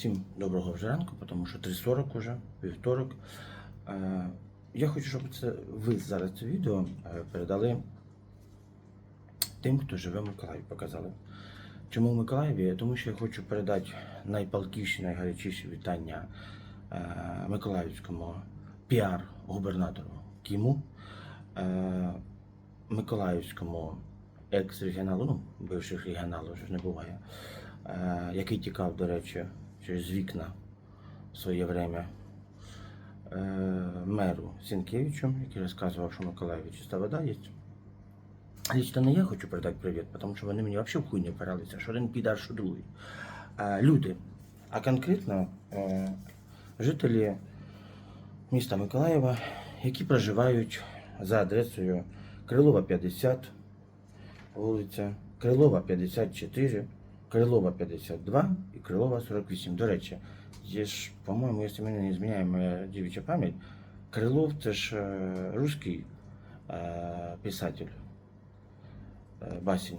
Всім доброго вже ранку, тому що 3.40 уже, вівторок. Е, Я хочу, щоб це ви зараз це відео е, передали тим, хто живе в Миколаєві, показали. Чому в Миколаєві? Тому що я хочу передати найпалкіші, найгарячіші вітання е, Миколаївському піар-губернатору Кіму, Миколаївському екс-регіоналу, ну, бивших регіоналів вже не буває, який тікав, до речі, через вікна в своє время е, меру Сінкевичу, який розказував, що в Миколаєві чиста вода є. Лично не я хочу передати привіт, тому що вони мені взагалі в хуй не що один підар, що другий. А, люди, а конкретно е, жителі міста Миколаєва, які проживають за адресою Крилова 50, вулиця Крилова 54, Крилова 52 і Крилова 48. До речі, є ж, по-моєму, якщо мене не зміняє моя дівча пам'ять, Крилов це ж е, русський е, писатель. Е, Басень.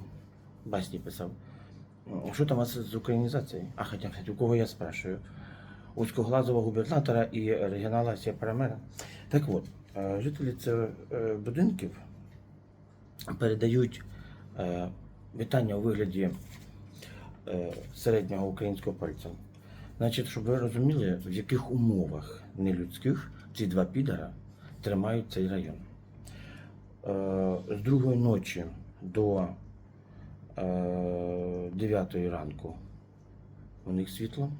Басні писав. Що там у вас з українізацією? А хоча, кстати, у кого я спрашиваю? Узкоглазого губернатора і регіонала Сєпарамера. Так от, е, жителі цих е, будинків передають е, вітання у вигляді е, середнього українського пальця. Значить, щоб ви розуміли, в яких умовах нелюдських ці два підара тримають цей район. Е, З другої ночі до е, 9 ранку у них світло.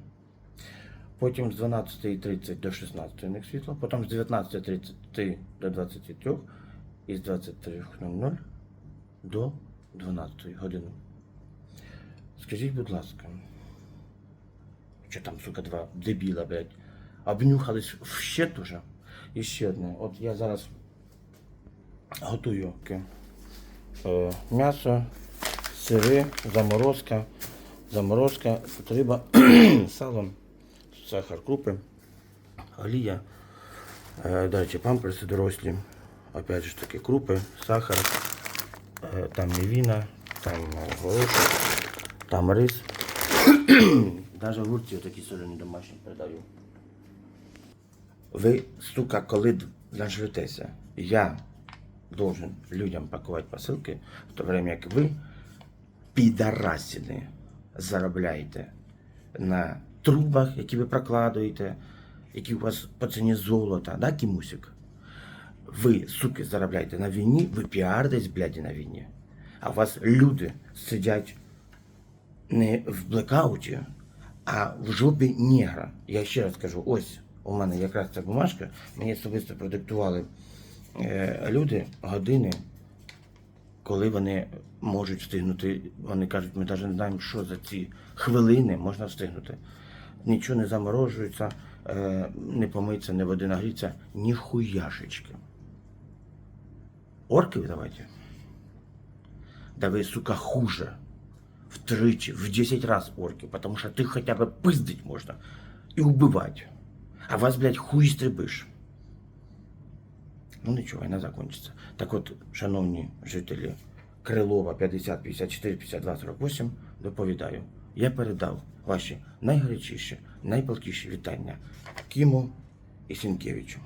Потім з 12.30 до 16 у них світло, потім з 19.30 до 23 і з 23.00 до 12 години. Скажіть, будь ласка, що там, сука, два дебіла, блядь, обнюхались в щет уже? І ще одне. От я зараз готую е, м'ясо, сири, заморозка, заморозка, тут риба, сало, сахар, крупи, олія, е, до речі, памперси дорослі, опять же таки крупи, сахар, е, там мівіна, там горошок, там рис. Навіть огурці такі солені домашні передаю. Ви, сука, коли нажретеся, я должен людям пакувати посилки, в то время як ви, підарасіни, заробляєте на трубах, які ви прокладуєте, які у вас по ціні золота, да, кімусик? Ви, суки, заробляєте на війні, ви піаритесь, бляді, на війні. А у вас люди сидять не в блекауті, а в жопі негра. Я ще раз кажу, ось у мене якраз ця бумажка, мені особисто продиктували е, люди години, коли вони можуть встигнути. Вони кажуть, ми навіть не знаємо, що за ці хвилини можна встигнути. Нічого не заморожується, е, не помиться, не води нагріться, ні хуяшечки. Орки давайте. Да вы, сука, хуже. Втричі, в 10 раз орки, потому что ты хотя бы пиздить можно и убивать. А вас, блядь, хуй стрибиш. Ну нічого, війна закончиться. Так от, шановні жителі Крилова 50, 54, 52, 48, доповідаю. Я передав ваші найгарячіші, найпалкіші вітання Кіму і Сінкевичу.